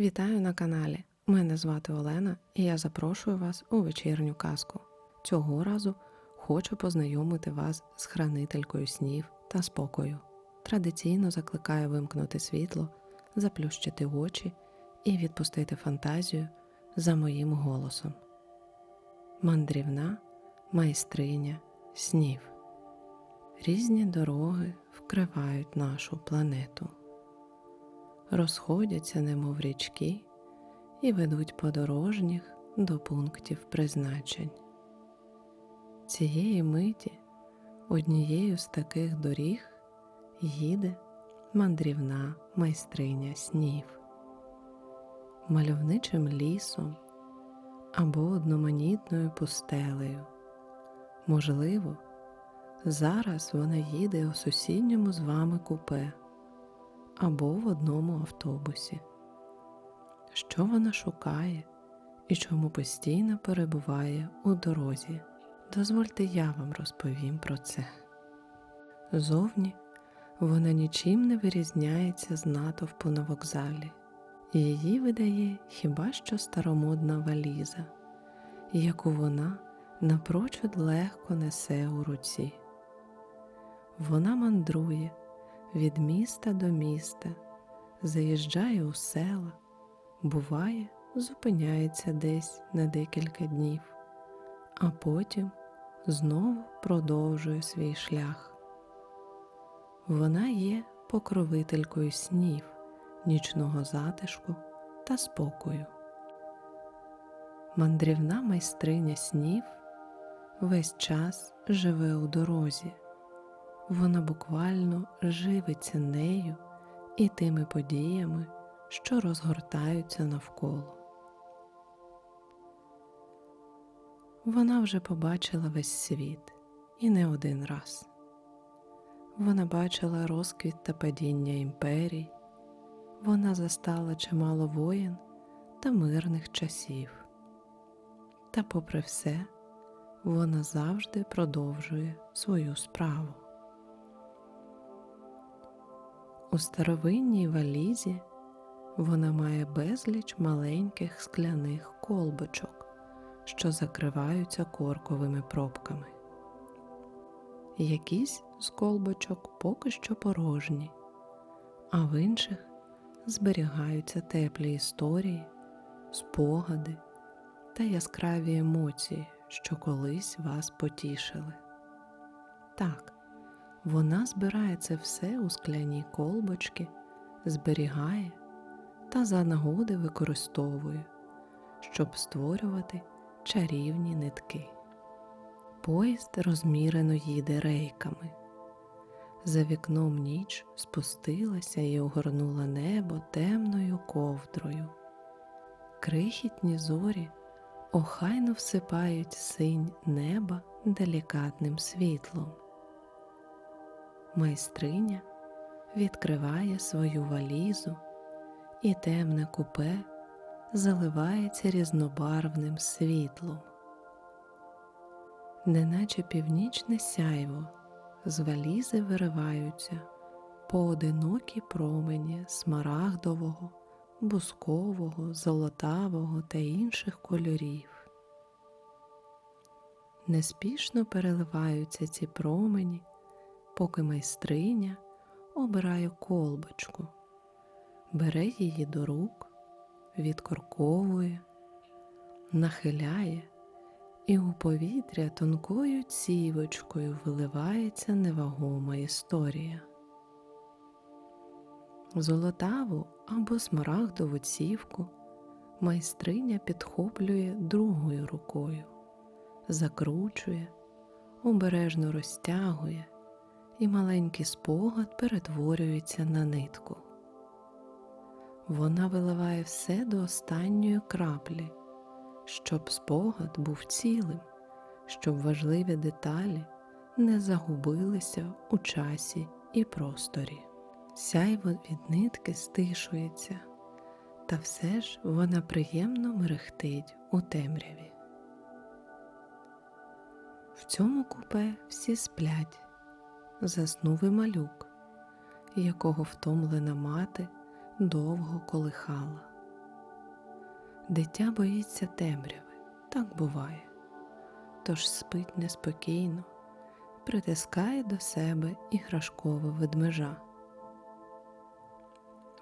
Вітаю на каналі. Мене звати Олена, і я запрошую вас у вечірню казку. Цього разу хочу познайомити вас з хранителькою снів та спокою. Традиційно закликаю вимкнути світло, заплющити очі і відпустити фантазію за моїм голосом. Мандрівна майстриня снів. Різні дороги вкривають нашу планету розходяться, немов річки, і ведуть подорожніх до пунктів призначень. Цієї миті однією з таких доріг їде мандрівна майстриня снів, мальовничим лісом або одноманітною пустелею. Можливо, зараз вона їде у сусідньому з вами купе або в одному автобусі. Що вона шукає і чому постійно перебуває у дорозі? Дозвольте, я вам розповім про це. Зовні вона нічим не вирізняється з натовпу на вокзалі, її видає хіба що старомодна валіза, яку вона напрочуд легко несе у руці. Вона мандрує від міста до міста, заїжджає у села, буває, зупиняється десь на декілька днів, а потім знову продовжує свій шлях. Вона є покровителькою снів, нічного затишку та спокою. Мандрівна майстриня снів весь час живе у дорозі вона буквально живиться нею і тими подіями, що розгортаються навколо. Вона вже побачила весь світ і не один раз. Вона бачила розквіт та падіння імперій, вона застала чимало воєн та мирних часів. Та, попри все, вона завжди продовжує свою справу. У старовинній валізі вона має безліч маленьких скляних колбочок, що закриваються корковими пробками. Якісь з колбочок поки що порожні, а в інших зберігаються теплі історії, спогади та яскраві емоції, що колись вас потішили. Так, вона збирає це все у скляні колбочки, зберігає та за нагоди використовує, щоб створювати чарівні нитки. Поїзд розмірено їде рейками. За вікном ніч спустилася і огорнула небо темною ковдрою. Крихітні зорі охайно всипають синь неба делікатним світлом майстриня відкриває свою валізу, і темне купе заливається різнобарвним світлом, неначе північне сяйво з валізи вириваються поодинокі промені смарагдового, бускового, золотавого та інших кольорів. Неспішно переливаються ці промені поки майстриня обирає колбочку, бере її до рук, відкорковує, нахиляє, і у повітря тонкою цівочкою виливається невагома історія. Золотаву або смарагдову цівку майстриня підхоплює другою рукою, закручує, обережно розтягує і маленький спогад перетворюється на нитку. Вона виливає все до останньої краплі, щоб спогад був цілим, щоб важливі деталі не загубилися у часі і просторі. Сяйво від нитки стишується, та все ж вона приємно мерехтить у темряві. В цьому купе всі сплять заснув і малюк, якого втомлена мати довго колихала. Дитя боїться темряви, так буває, тож спить неспокійно, притискає до себе іграшкове ведмежа.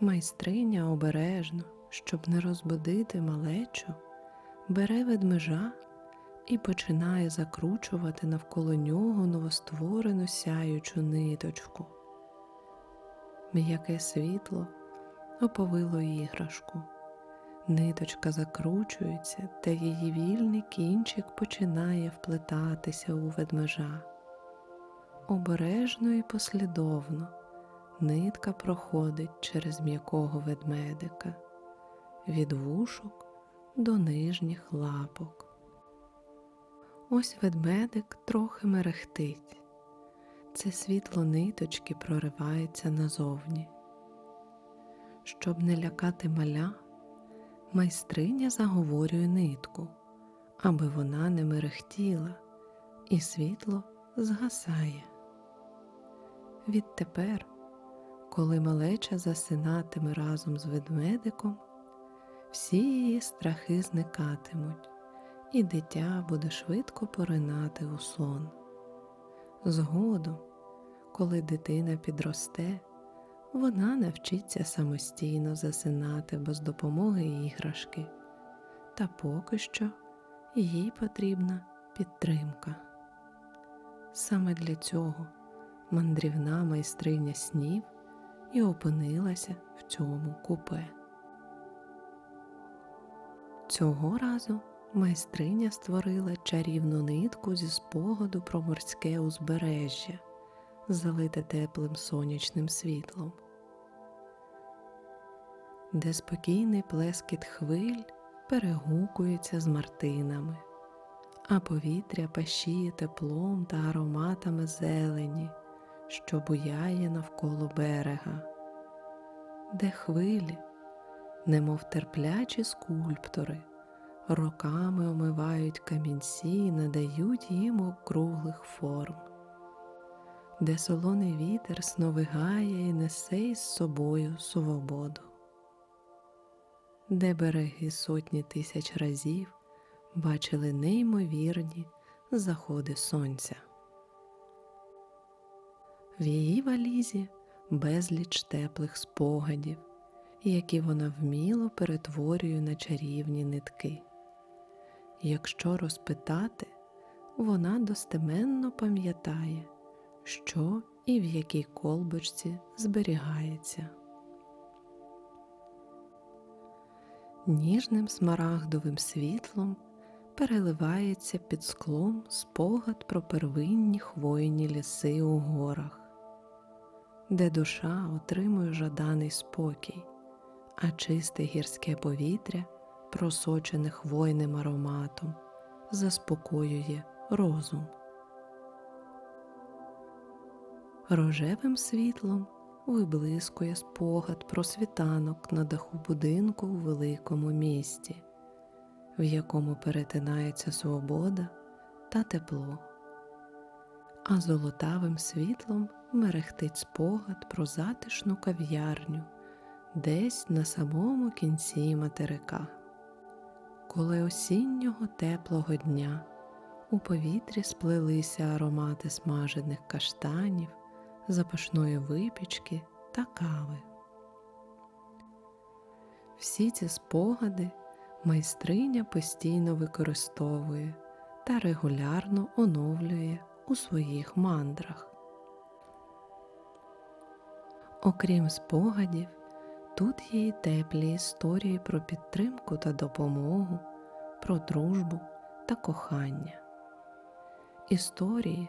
Майстриня обережно, щоб не розбудити малечу, бере ведмежа і починає закручувати навколо нього новостворену сяючу ниточку. М'яке світло оповило іграшку. Ниточка закручується, та її вільний кінчик починає вплетатися у ведмежа. Обережно і послідовно нитка проходить через м'якого ведмедика від вушок до нижніх лапок. Ось ведмедик трохи мерехтить. Це світло ниточки проривається назовні. Щоб не лякати маля, майстриня заговорює нитку, аби вона не мерехтіла, і світло згасає. Відтепер, коли малеча засинатиме разом з ведмедиком, всі її страхи зникатимуть, і дитя буде швидко поринати у сон. Згодом, коли дитина підросте, вона навчиться самостійно засинати без допомоги іграшки, та поки що їй потрібна підтримка. Саме для цього мандрівна майстриня снів і опинилася в цьому купе. Цього разу майстриня створила чарівну нитку зі спогаду про морське узбережжя, залите теплим сонячним світлом, де спокійний плескіт хвиль перегукується з мартинами, а повітря пащіє теплом та ароматами зелені, що буяє навколо берега, де хвилі, немов терплячі скульптори роками омивають камінці і надають їм округлих форм, де солоний вітер сновигає і несе із собою свободу, де береги сотні тисяч разів бачили неймовірні заходи сонця. В її валізі безліч теплих спогадів, які вона вміло перетворює на чарівні нитки. Якщо розпитати, вона достеменно пам'ятає, що і в якій колбочці зберігається. Ніжним смарагдовим світлом переливається під склом спогад про первинні хвойні ліси у горах, де душа отримує жаданий спокій, а чисте гірське повітря просочене хвойним ароматом, заспокоює розум. Рожевим світлом виблискує спогад про світанок на даху будинку у великому місті, в якому перетинається свобода та тепло, а золотавим світлом мерехтить спогад про затишну кав'ярню десь на самому кінці материка коли осіннього теплого дня у повітрі сплелися аромати смажених каштанів, запашної випічки та кави. Всі ці спогади майстриня постійно використовує та регулярно оновлює у своїх мандрах. Окрім спогадів, Тут є й теплі історії про підтримку та допомогу, про дружбу та кохання, історії,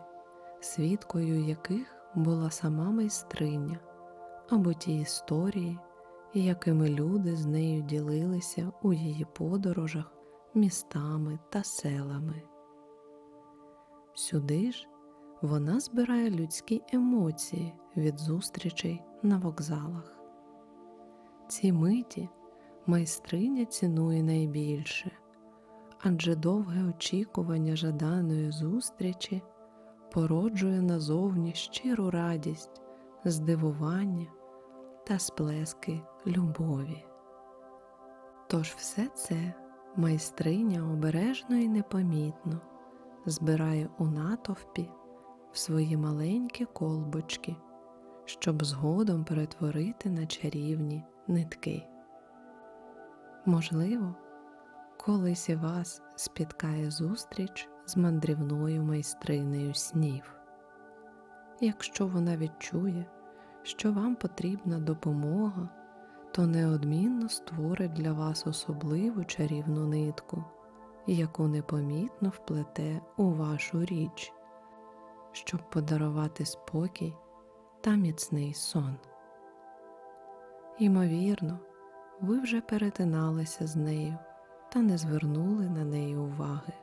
свідкою яких була сама майстриня, або ті історії, якими люди з нею ділилися у її подорожах містами та селами. Сюди ж вона збирає людські емоції від зустрічей на вокзалах. Ці миті майстриня цінує найбільше, адже довге очікування жаданої зустрічі породжує назовні щиру радість, здивування та сплески любові. Тож все це Майстриня обережно і непомітно збирає у натовпі в свої маленькі колбочки, щоб згодом перетворити на чарівні нитки. Можливо, колись і вас спіткає зустріч з мандрівною майстринею снів. Якщо вона відчує, що вам потрібна допомога, то неодмінно створить для вас особливу чарівну нитку, яку непомітно вплете у вашу річ, щоб подарувати спокій та міцний сон. Ймовірно, ви вже перетиналися з нею та не звернули на неї уваги.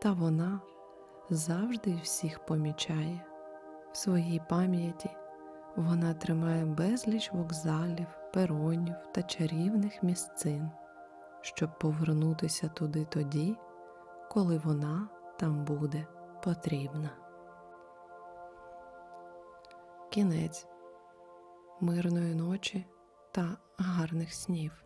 Та вона завжди всіх помічає в своїй пам'яті. Вона тримає безліч вокзалів, перонів та чарівних місцин, щоб повернутися туди тоді, коли вона там буде потрібна. Кінець мирної ночі та гарних снів.